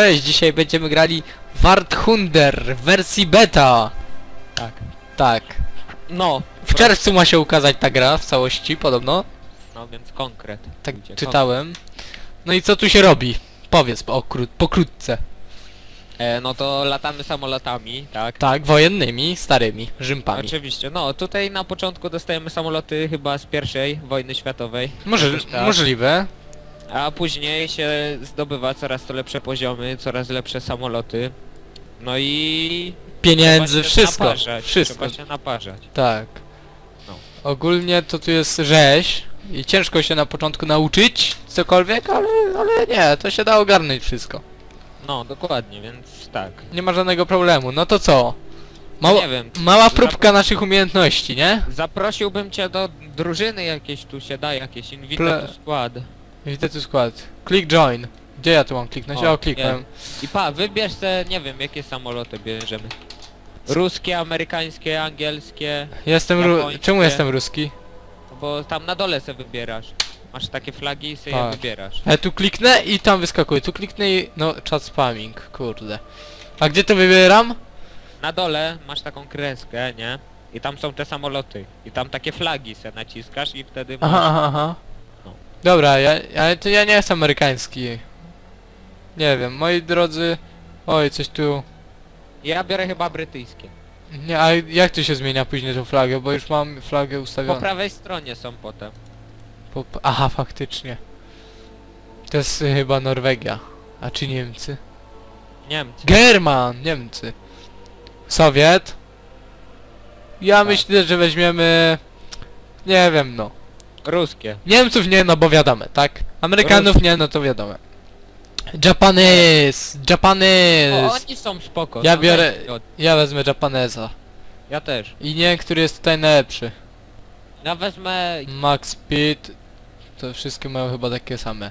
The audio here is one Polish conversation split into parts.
Cześć, dzisiaj będziemy grali Warthunder w wersji beta. Tak. Tak. No, W czerwcu ma się ukazać ta gra w całości, podobno. no więc konkret. Tak czytałem. No i co tu się robi? Powiedz pokró- pokrótce. E, no to latamy samolotami, tak? Tak, wojennymi, starymi, rzympami. Oczywiście, no tutaj na początku dostajemy samoloty chyba z pierwszej wojny światowej. Może, Jakoś tak. możliwe. A później się zdobywa coraz to lepsze poziomy, coraz lepsze samoloty. No i... Pieniędzy, trzeba się wszystko. Naparzać, Wszystko. Trzeba się naparzać. Tak. No. Ogólnie to tu jest rzeź i ciężko się na początku nauczyć cokolwiek, ale, ale nie, to się da ogarnąć wszystko. No, dokładnie, więc tak. Nie ma żadnego problemu. No to co? Mała, Nie wiem, mała próbka naszych umiejętności, nie? zaprosiłbym cię do drużyny jakieś tu się da, jakieś invite Ple- to skład. Widzę tu skład. Click join. Gdzie ja tu mam kliknąć? O, O, kliknąłem. I pa, wybierz se, nie wiem, jakie samoloty bierzemy. Ruskie, amerykańskie, angielskie, Jestem ru... Japońskie. Czemu jestem ruski? bo tam na dole se wybierasz. Masz takie flagi i Tak. je wybierasz. Ja tu kliknę i tam wyskakuje. Tu kliknę i... No, chat spamming, kurde. A gdzie to wybieram? Na dole masz taką kreskę, nie? I tam są te samoloty. I tam takie flagi se naciskasz i wtedy masz... Aha, aha, aha. Dobra, ja, ja, to ja nie jestem amerykański. Nie wiem, moi drodzy... Oj, coś tu... Ja biorę chyba brytyjskie. Nie, a jak tu się zmienia później tą flagę? Bo już mam flagę Po ustawioną. prawej stronie są potem. Po, po, aha, faktycznie. To jest y, chyba Norwegia. A czy Niemcy? Niemcy. German! Niemcy. Sowiet. Ja Tak. myślę, że weźmiemy... Nie wiem, no. Ruskie. Niemców nie, no bo wiadomo, tak? Amerykanów nie, no to wiadomo. Japanese! O, Japanese! oni są spoko. Ja no biorę- od- Ja wezmę Japanesa. Ja też. I nie, który jest tutaj najlepszy. Ja wezmę... Max Speed. To wszystkie mają chyba takie same.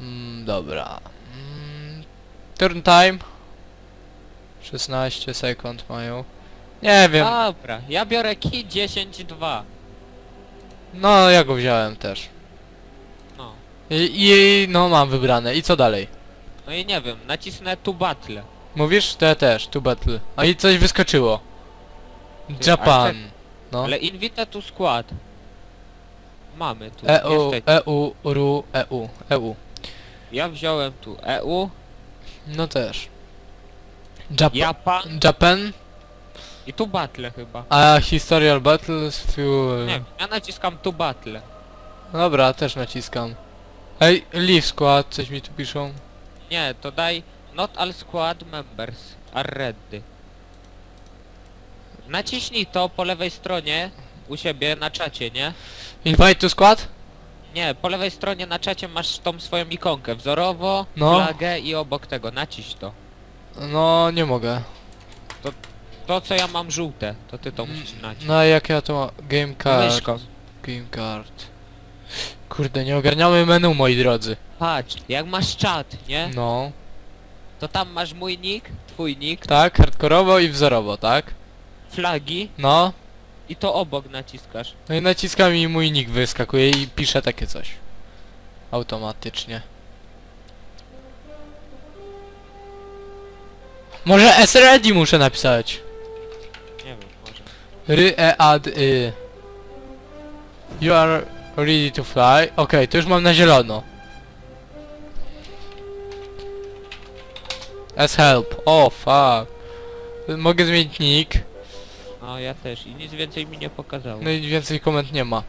Mm, dobra. Mm, turn time. 16 sekund mają. Nie wiem. Dobra, ja biorę Ki 10-2. No, ja go wziąłem też. No. I, I no mam wybrane. I co dalej? No i nie wiem, nacisnę tu battle. Mówisz? To ja też. Tu battle. A i coś wyskoczyło. Ty, Japan. ale No. Ale invite tu skład. Mamy tu. EU, Jeszcze... EU, RU, EU, EU. Ja wziąłem tu EU, No też. Japan. Japan Japan. I tu battle chyba. A Historial Battles Fuel. Nie wiem, ja naciskam tu battle. Dobra, też naciskam. Ej, Leave Squad, coś mi tu piszą. Nie, to daj not all squad members are ready. Naciśnij to po lewej stronie u siebie na czacie, nie? Invite to squad? Nie, po lewej stronie na czacie masz tą swoją ikonkę wzorowo, No. flagę i obok tego naciś to. No, nie mogę. To co ja mam żółte, to ty to musisz nacisnąć. No jak ja to mam? Game card. Myszką. Game card. Kurde, nie ogarniamy menu, moi drodzy. Patrz, jak masz czat, nie? No. To tam masz mój nick, twój nick, Tak, hardkorowo i wzorowo, tak? flagi No. i to obok naciskasz. No i naciskam i mój nick wyskakuje i pisze takie coś. Automatycznie. Może SRD muszę napisać. Ry, e, ad, y. You are ready to fly. Okej, to już mam na zielono. As help. O, fuck. Mogę zmienić nick. No ja też i nic więcej mi nie pokazało. No i więcej komend nie ma.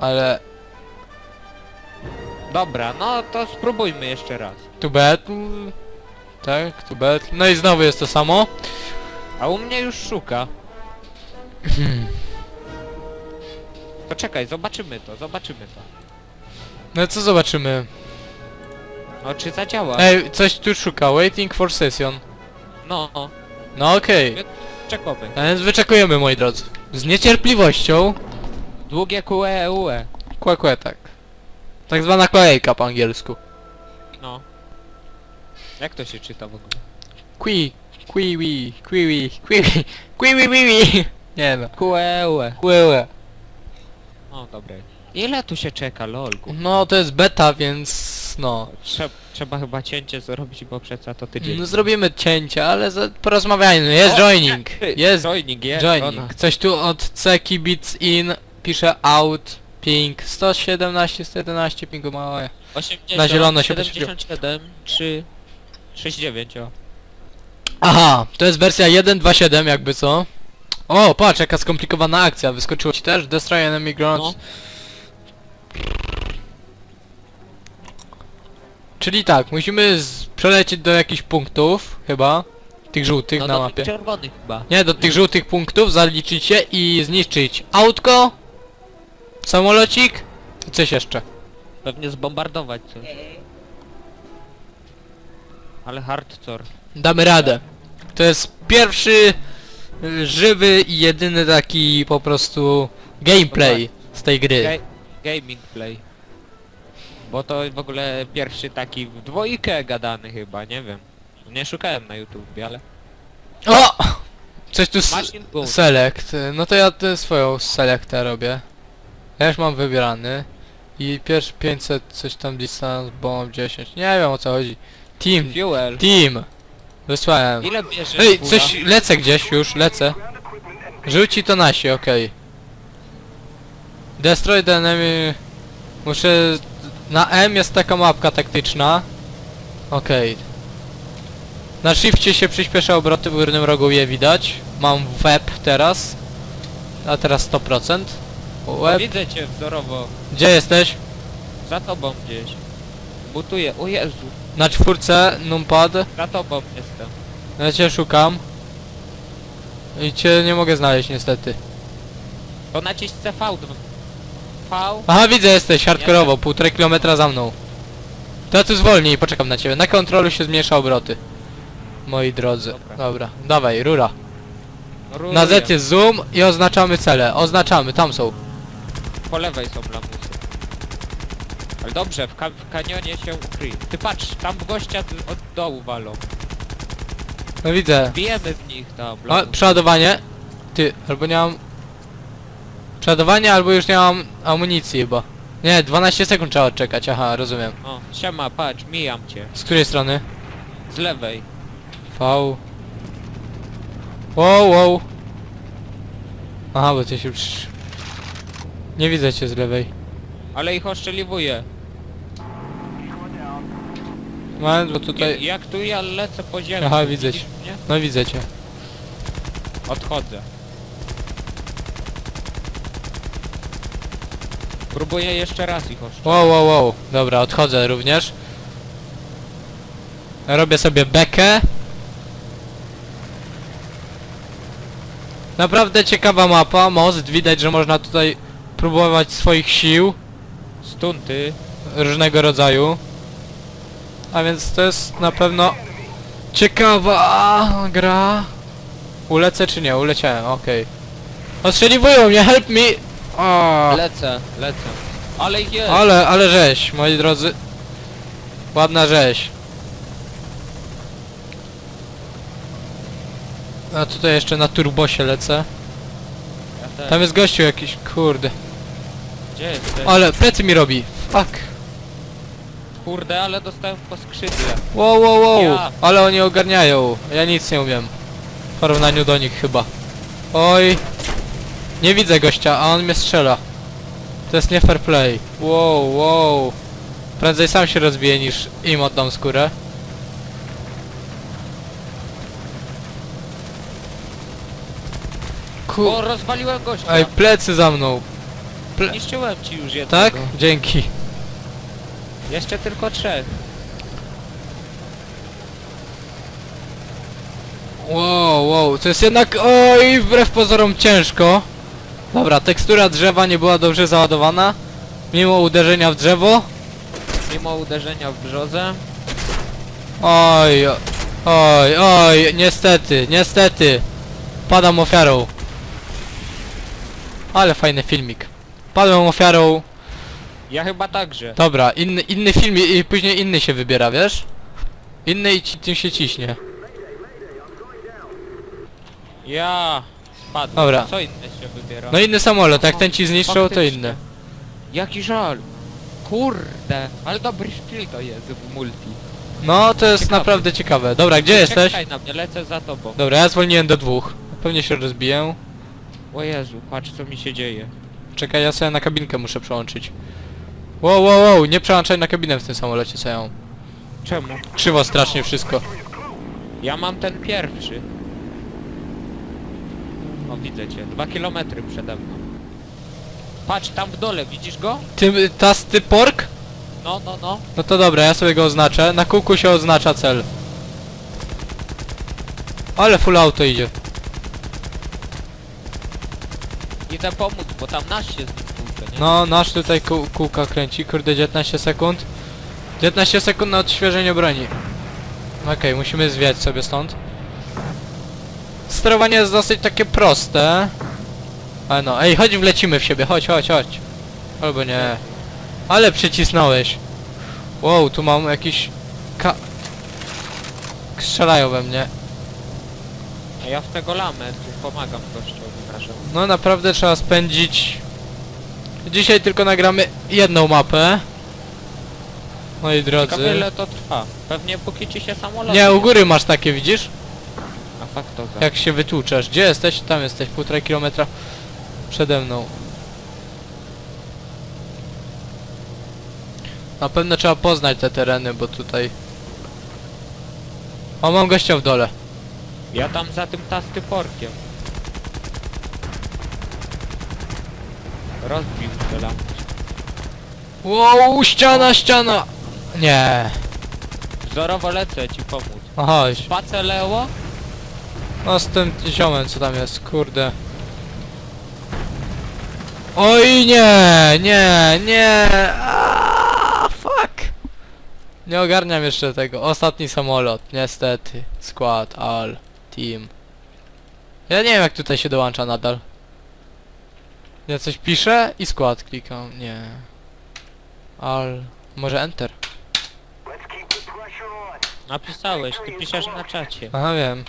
Ale Dobra, no to spróbujmy jeszcze raz. to battle. Tak, to battle. No i znowu jest to samo. A u mnie już szuka. To czekaj, zobaczymy to, zobaczymy to. No co zobaczymy? No czy zadziała? Ej, coś tu szuka. Waiting for session. No, no, No okej. czekamy. A więc wyczekujemy moi drodzy. Z niecierpliwością. Długie QE, UE. Kłe, kłe, tak. Tak zwana kolejka po angielsku. No. Jak to się czyta w ogóle? Qui, qui, wi, qui, wi, qui, wi, qui, wi, wi, wi. Nie no. UE. Kłe, No dobre. Ile tu się czeka, lolku? No to jest beta, więc no. Trze trzeba chyba cięcie zrobić, bo przeca to tydzień. No zrobimy cięcie, ale za, porozmawiajmy. Jest O, joining. Ty, Jest joining, jest. ona. joining. Coś tu od C Kibic in pisze out ping 117, 111 pingu małe. 80, Na zielono się 77, 3, 69, o. Aha, to jest wersja 1.2.7 jakby co. O, patrz jaka skomplikowana akcja, wyskoczyło ci też? Destroy enemy grounds. No. Czyli tak, musimy z... przelecieć do jakichś punktów, chyba. Tych żółtych No na do mapie. tych czerwonych chyba. Nie, do tych żółtych punktów zaliczyć się i zniszczyć autko, samolocik i coś jeszcze. Pewnie zbombardować coś. Ale hardcore. Damy radę. To jest pierwszy żywy i jedyny taki po prostu gameplay z tej gry. Ga gaming play. Bo to w ogóle pierwszy taki w dwójkę gadany chyba, nie wiem. Nie szukałem na YouTubie, ale... O! Coś tu s- Machine Gun. select. No to ja tę swoją selectę robię. Ja już mam wybierany. I pierwszy 500 coś tam distance, bomb 10. Nie wiem o co chodzi. Team, Fuel. team. Wysłałem. Ile Ej, coś, lecę gdzieś już, lecę. Rzuci to nasi, okej. Destroy the enemy... Muszę... Na M jest taka mapka taktyczna. Okej. Na shifcie się przyspiesza obroty w górnym rogu je widać. Mam web teraz. A teraz 100%. O, Web. widzę cię wzorowo. Gdzie jesteś? Za tobą gdzieś. Butuję. O Jezu. Na czwórce, numpad. Za tobą jestem. Ja cię szukam. I cię nie mogę znaleźć niestety. To nacisk CV. V. Aha, widzę, jesteś hardkorowo, półtorej kilometra za mną. To ja tu zwolnij i poczekam na ciebie. Na kontrolu się zmniejsza obroty. Moi drodzy. Dobra. Dobra, dawaj, rura. Ruruję. Na Z jest zoom i oznaczamy cele. Oznaczamy, tam są. Po lewej są lamusy. Ale dobrze, w, ka w kanionie się ukryj. Ty patrz, tam gościa od dołu walą. No widzę. Bijemy w nich tam. O, przeładowanie. Ty, albo nie mam... Przeładowanie, albo już nie mam amunicji chyba. Nie, 12 sekund trzeba odczekać, aha, rozumiem. O, siema, patrz, mijam cię. Z której strony? Z lewej. V. Wow, wow. Aha, bo ty się. Nie widzę cię z lewej. Ale ich oszczeliwuję. Moment, bo Nie, tutaj... jak tu ja lecę po ziemi. Aha, widzę widzisz cię. mnie? No widzę cię. Odchodzę. Próbuję jeszcze raz ich oszczelić. Wow, wow, wow. Dobra, odchodzę również. Robię sobie bekę. Naprawdę ciekawa mapa, most. Widać, że można tutaj próbować swoich sił Stunty. różnego rodzaju. A więc to jest na pewno ciekawa gra. Ulecę czy nie? Uleciałem, okej. Ostrzeliwują mnie, help me! O, Lecę, lecę. Ale ich jest. ale, ale rzeź, moi drodzy. Ładna rzeź. A tutaj jeszcze na turbosie lecę. Ja też. Tam jest gościu jakiś, kurde. Gdzie jesteś? Ale plecy mi robi. Fuck. Kurde, ale dostałem po skrzydle. Wow, wow, wow. Ja. Ale oni ogarniają. Ja nic nie umiem. W porównaniu do nich chyba. Oj. Nie widzę gościa, a on mnie strzela. To jest nie fair play. Wow, wow. Prędzej sam się rozbiję niż im oddam skórę. Ku... O, rozwaliłem gościa. Ej, plecy za mną. Niszczyłem ci już jednego. Tak? Dzięki. Jeszcze tylko trzech. Wow, wow, to jest jednak, oj, wbrew pozorom ciężko. Dobra, tekstura drzewa nie była dobrze załadowana. Mimo uderzenia w drzewo. Mimo uderzenia w brzozę. Oj, oj, oj, niestety, niestety. Padam ofiarą. Ale fajny filmik. Padłem ofiarą. Ja chyba także. Dobra, inny, inny film i i później inny się wybiera, wiesz? Inny i ci, tym się ciśnie. Ja spadłem. Dobra. Co inne się wybiera? No inny samolot, jak ten ci zniszczą, to Faktycznie. inny. Jaki żal. Kurde, ale dobry szpil to jest w multi. No, to jest Ciekawe. naprawdę ciekawe. Dobra, gdzie jesteś? Czekaj na mnie, lecę za tobą. Dobra, ja zwolniłem do dwóch. Pewnie się rozbiję. O Jezu, patrz co mi się dzieje. Czekaj, ja sobie na kabinkę muszę przełączyć. Wow, wow, wow, nie przełączaj na kabinę w tym samolocie, co ja mam. Czemu? Krzywo strasznie wszystko. Ja mam ten pierwszy. O, widzę cię. Dwa kilometry przede mną. Patrz, tam w dole, widzisz go? Ty, tasty pork? No, no, no. No to dobra, ja sobie go oznaczę. Na kółku się oznacza cel. Ale full auto idzie. Idę pomóc, bo tam nasz się? No, nasz tutaj kół, kółka kręci, kurde 19 sekund. 19 sekund na odświeżenie broni. Okej, musimy zwiać sobie stąd. Sterowanie jest dosyć takie proste. Ale no, ej, chodź wlecimy w siebie, chodź, chodź, chodź. Albo nie. Ale przycisnąłeś. Wow, tu mam jakiś... Ka... Strzelają we mnie. A ja w tego lamę, tu pomagam gościowi naszemu. No naprawdę trzeba spędzić... Dzisiaj tylko nagramy jedną mapę. Moi Ciekawe drodzy. ile to trwa. Pewnie póki ci się samolot... Nie, u góry masz takie, widzisz? A fakt to za. Jak się wytłuczesz. Gdzie jesteś? Tam jesteś, półtora kilometra przede mną. Na pewno trzeba poznać te tereny, bo tutaj... O, mam gościa w dole. Ja tam za tym tasty Rozbił te lampy. Wow, ściana, ściana! Nie. Wzorowo lecę ci pomóc. No chodź. Pace Leo? No z tym ziomem co tam jest, kurde. Oj nie, nie, nie. Aaaa, fuck. Nie ogarniam jeszcze tego. Ostatni samolot, niestety. Skład, all, team. Ja nie wiem jak tutaj się dołącza nadal. Ja coś piszę i skład klikam, nie. All, może enter. Napisałeś, ty piszesz na czacie. Aha wiem.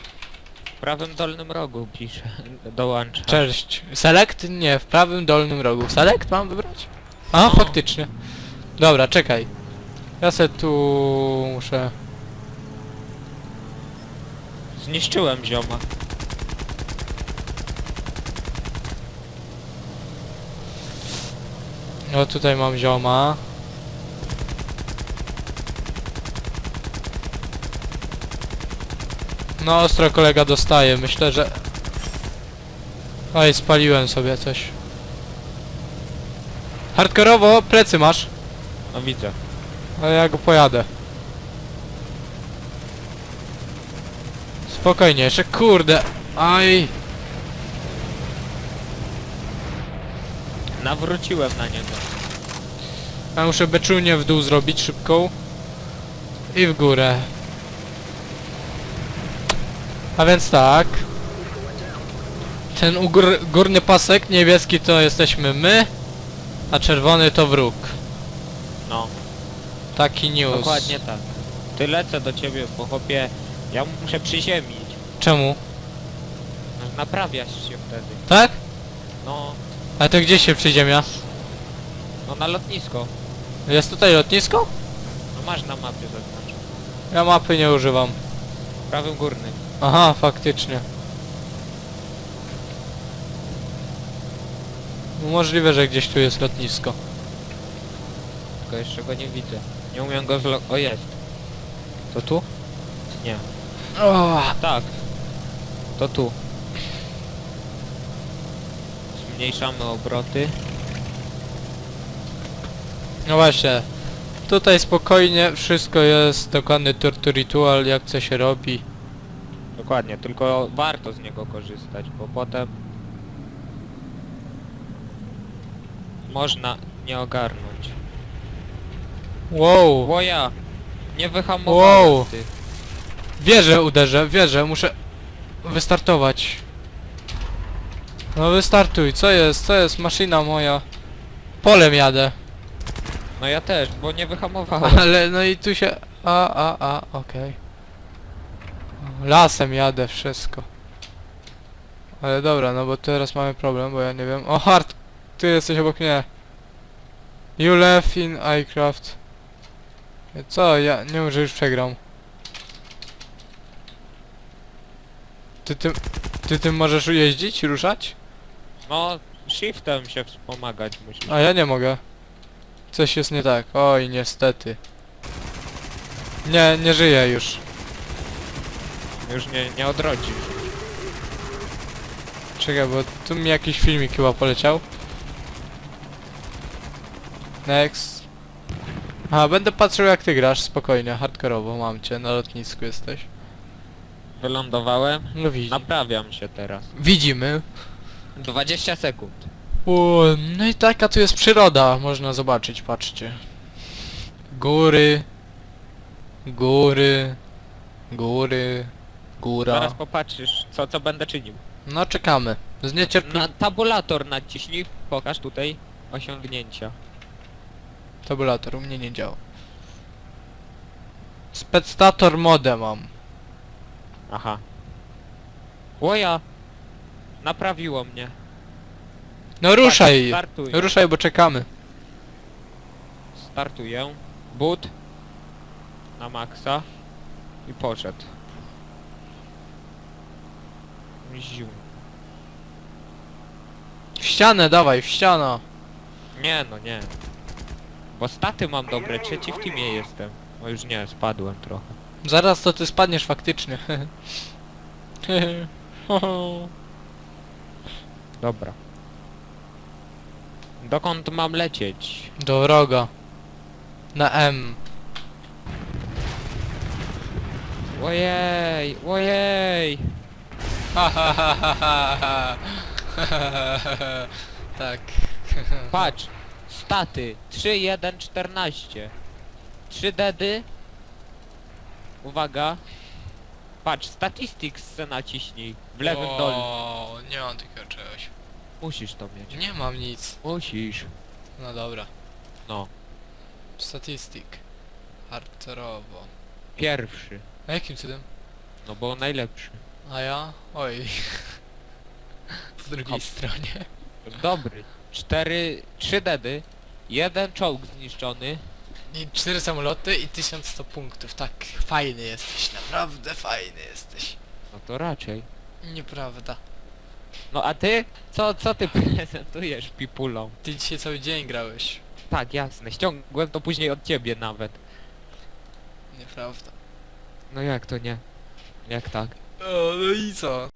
W prawym dolnym rogu pisze. Dołącza. Cześć. Select? Nie, w prawym dolnym rogu. Select mam wybrać? A, No. faktycznie. Dobra, czekaj. Ja se tu muszę... Zniszczyłem zioma. O, tutaj mam zioma. No, ostro kolega dostaje. Myślę, że... Oj, spaliłem sobie coś. Hardkorowo, plecy masz. No widzę. Ale ja go pojadę. Spokojnie, jeszcze kurde. Aj. Nawróciłem na niego. Ja muszę beczunię w dół zrobić szybką. I w górę. A więc tak. Ten górny pasek niebieski to jesteśmy my, a czerwony to wróg. No, Taki news. dokładnie tak. Ty lecę do ciebie, bo chłopie, ja muszę przyziemić. Czemu? No, Naprawiasz się wtedy. Tak? No, A to gdzie się przyziemia? no na lotnisko. Jest tutaj lotnisko? No masz na mapie zaznaczone. Ja mapy nie używam. W prawym górnym. Aha, faktycznie. No Możliwe, że gdzieś tu jest lotnisko. Tylko jeszcze go nie widzę. Nie umiem go zlo... O jest. To tu? Nie. O, Tak. To tu. Zmniejszamy obroty. no właśnie. Tutaj spokojnie wszystko jest dokładny torture ritual, jak co się robi. Dokładnie, tylko warto z niego korzystać, bo potem można nie ogarnąć. Wow. Bo ja nie wyhamowałem Wow. ty. Wieżę uderzę, wieżę, muszę wystartować. No wystartuj, co jest, co jest, maszyna moja. Polem jadę. No ja też, bo nie wyhamowałem. Ale no i tu się... A, a, a, okej. Lasem jadę, wszystko. Ale dobra, no bo teraz mamy problem, bo ja nie wiem... O, Hart! Ty jesteś obok mnie. You left in iCraft. Co? Ja nie wiem, że już przegram. Ty tym, ty tym możesz jeździć, ruszać? No, shiftem się wspomagać musisz. A ja nie mogę. Coś jest nie tak. Oj, niestety. Nie, nie żyję już. Już nie, nie odrodzisz. Czekaj, bo tu mi jakiś filmik chyba poleciał. Next. A, będę patrzył jak ty grasz, spokojnie, hardkorowo, mam cię, na lotnisku jesteś. Wylądowałem. No widzi. Naprawiam się teraz. Widzimy. 20 sekund. O, no i taka tu jest przyroda, można zobaczyć, patrzcie. Góry. Góry. Góry. Góra. Zaraz popatrzysz, co, co będę czynił. No czekamy. Z Na niecierpliwością. tabulator naciśnij, pokaż tutaj osiągnięcia. Tabulator u mnie nie działa. Spectator modę mam. Aha. Łoja! Naprawiło mnie. No ruszaj! Startuj. Ruszaj, bo czekamy. Startuję. Boot. Na maksa. I poszedł. Zium. W ścianę, dawaj, w ścianę. Nie no, nie. Bo staty mam dobre, trzeci w teamie jestem. O już nie, spadłem trochę. Zaraz to ty spadniesz faktycznie. Dobra. Dokąd mam lecieć? Do wroga. Na M. Ojej, ojej! tak. Patrz! Staty 3, 1, 14 3 dedy Uwaga Patrz, statistics se naciśnij W lewym dole O, nie mam takiego czegoś. Musisz to mieć Nie mam nic. Musisz No dobra. No Statistik. Hardkorowo. Pierwszy A jakim cudem? No bo najlepszy A ja? Oj. Po drugiej Hop. stronie. Dobry 4, 3 dedy Jeden czołg zniszczony I cztery samoloty i 1100 punktów. Tak, fajny jesteś, naprawdę fajny jesteś. No to raczej Nieprawda. No a ty? Co, co ty prezentujesz pipulą? Ty dzisiaj cały dzień grałeś. Tak, jasne, ściągłem to później od ciebie nawet Nieprawda. No jak to nie? Jak tak? O, no i co?